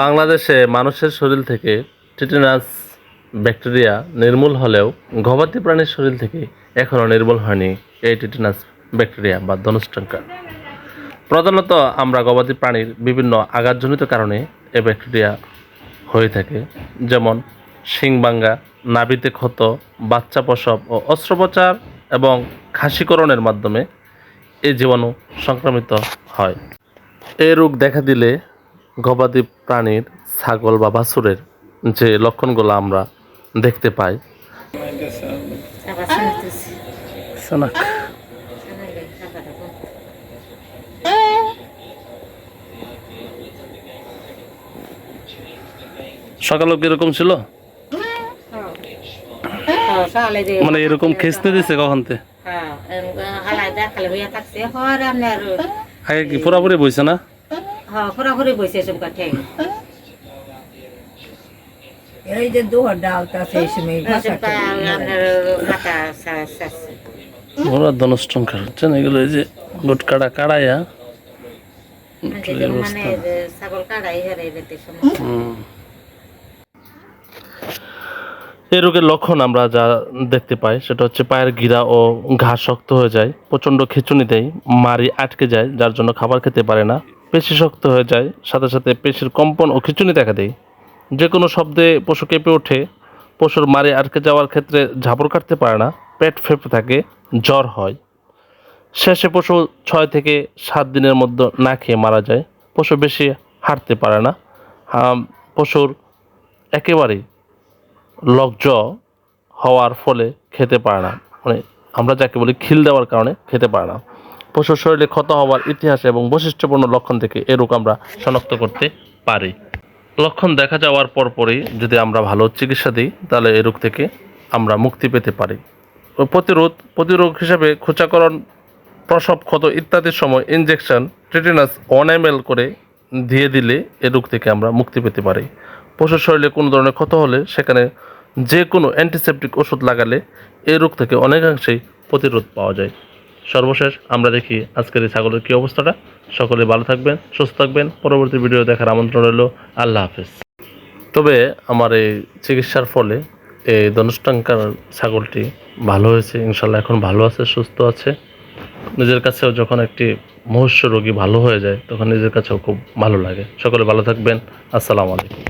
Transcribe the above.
বাংলাদেশে মানুষের শরীর থেকে টিটেনাস ব্যাকটেরিয়া নির্মূল হলেও গবাদি প্রাণীর শরীর থেকে এখনও নির্মূল হয়নি এই টিটেনাস ব্যাকটেরিয়া বা ধনুষ্টঙ্কার প্রধানত আমরা গবাদি প্রাণীর বিভিন্ন আঘাতজনিত কারণে এই ব্যাকটেরিয়া হয়ে থাকে, যেমন শিংবাঙ্গা, নাভিতে ক্ষত, বাচ্চা প্রসব ও অস্ত্রোপচার এবং খাসিকরণের মাধ্যমে এই জীবাণু সংক্রমিত হয়। এই রোগ দেখা দিলে গবাদি প্রাণীর ছাগল বা বাছুরের যে লক্ষণগুলো আমরা দেখতে পাই। সকালেও কীরকম ছিল? হ্যাঁ, মানে এরকম খেসতে দিছে কখন তে? হ্যাঁ, আগে কি পুরাপুরি বইছে না? হ্যাঁ পুরাপুরি বসে সব কাঠে। এই যে দু ডালটা সেই সময় মাথা ওরা ধনুষ্টঙ্কার বুঝছেন এগুলো এই যে গুটকাটা কাড়াইয়া মানে যে ছাগল কাটাই হেরে হুম। এই রোগের লক্ষণ আমরা যা দেখতে পাই, সেটা হচ্ছে পায়ের গিরা ও ঘা শক্ত হয়ে যায়, প্রচণ্ড খিঁচুনি দেয় মারি আটকে যায়, যার জন্য খাবার খেতে পারে না। পেশি শক্ত হয়ে যায়, সাথে সাথে পেশির কম্পন ও খিঁচুনি দেখা দেয়। যে কোনো শব্দে পশু কেঁপে ওঠে, পশুর মারি আটকে যাওয়ার ক্ষেত্রে ঝাপড় কাটতে পারে না, পেট ফেপে থাকে, জ্বর হয়। শেষে পশু ছয় থেকে সাত দিনের মধ্যে না খেয়ে মারা যায়, পশু বেশি হাঁটতে পারে না। পশুর একেবারেই লকজ হওয়ার ফলে খেতে পারে না। মানে আমরা যাকে বলি খিল দেওয়ার কারণে খেতে পারে না। পশুর শরীরে ক্ষত হওয়ার ইতিহাস এবং বৈশিষ্ট্যপূর্ণ লক্ষণ থেকে এ রোগ আমরা শনাক্ত করতে পারি। লক্ষণ দেখা যাওয়ার পরপরই যদি আমরা ভালো চিকিৎসা দিই, তাহলে এই রোগ থেকে আমরা মুক্তি পেতে পারি। প্রতিরোধ প্রতিরোধ হিসাবে খোঁচাকরণ, প্রসব ক্ষত ইত্যাদির সময় ইনজেকশন ট্রিটিনাস ওয়ান এম করে দিয়ে দিলে এ রোগ থেকে আমরা মুক্তি পেতে পারি। পশুর শরীরে কোনো ধরনের ক্ষত হলে সেখানে যে কোনো অ্যান্টিসেপটিক ওষুধ লাগালে এই রোগ থেকে অনেকাংশেই প্রতিরোধ পাওয়া যায়। সর্বশেষ আমরা দেখি আজকের এই ছাগলের কী অবস্থাটা। সকলে ভালো থাকবেন, সুস্থ থাকবেন। পরবর্তী ভিডিও দেখার আমন্ত্রণ রইল। আল্লাহ হাফেজ। তবে আমার এই চিকিৎসার ফলে এই ধনুষ্টাঙ্কার ছাগলটি ভালো হয়েছে, ইনশাল্লাহ এখন ভালো আছে, সুস্থ আছে। নিজের কাছেও যখন একটি মহস্য রোগী ভালো হয়ে যায়, তখন নিজের কাছেও খুব ভালো লাগে। সকলে ভালো থাকবেন। আসসালামু আলাইকুম।